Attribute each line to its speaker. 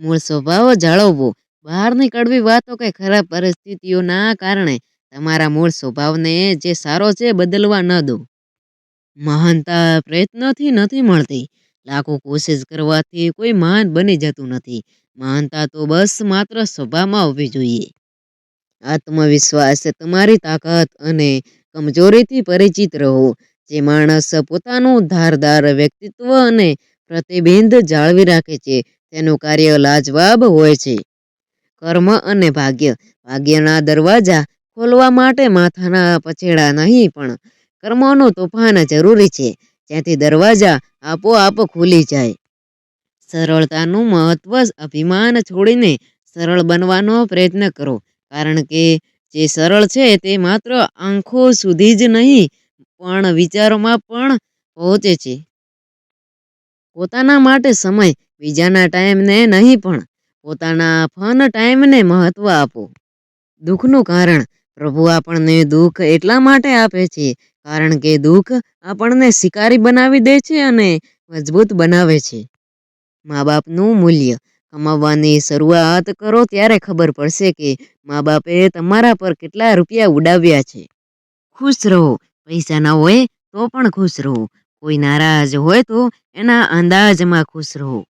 Speaker 1: મૂળ સ્વભાવ જાળવવો. બહારની કડવી વાતો કે ખરાબ પરિસ્થિતિઓના કારણે તમારા મૂળ સ્વભાવને જે સારો છે બદલવા ન દો. મહાનતા પ્રયત્નથી નથી મળતી. લાખો કોશિશ કરવાથી કોઈ મહાન બની જતું નથી. મહાનતા તો બસ માત્ર સ્વભાવમાં હોવી જોઈએ. આત્મવિશ્વાસ તમારી તાકાત અને કમજોરીથી પરિચિત રહો. જે માણસ પોતાનું ધારદાર વ્યક્તિત્વ અને પ્રતિબિંબ જાળવી રાખે છે તેનું કાર્ય લાજવાબ હોય છે. કર્મ અને ભાગ્ય. ભાગ્યના દરવાજા ખોલવા માટે માથાના પછેડા નહીં, પણ કર્મોનું તોફાન જરૂરી છે. જ્યાંથી દરવાજા આપોઆપ ખુલી જાય. સરળતાનું મહત્વ અભિમાન છોડીને સરળ બનવાનો પ્રયત્ન કરો. કારણ કે જે સરળ છે તે માત્ર આંખો સુધી જ નહીં, પણ વિચારોમાં પણ પહોંચે છે. પોતાના માટે સમય બીજાના ટાઈમને નહીં પણ પોતાના ફન ટાઈમને મહત્વ આપો. દુઃખનું કારણ, પ્રભુ આપણને દુઃખ એટલા માટે આપે છે, કારણ કે દુઃખ આપણને શિકારી બનાવી દે છે અને મજબૂત બનાવે છે. મા બાપનું મૂલ્ય, કમાવવાની શરૂઆત કરો ત્યારે ખબર પડશે કે મા બાપે તમારા પર કેટલા રૂપિયા ઉડાવ્યા છે. ખુશ રહો, પૈસા ના હોય તો પણ ખુશ રહો. કોઈ નારાજ હોય તો એના અંદાજમાં ખુશ રહો.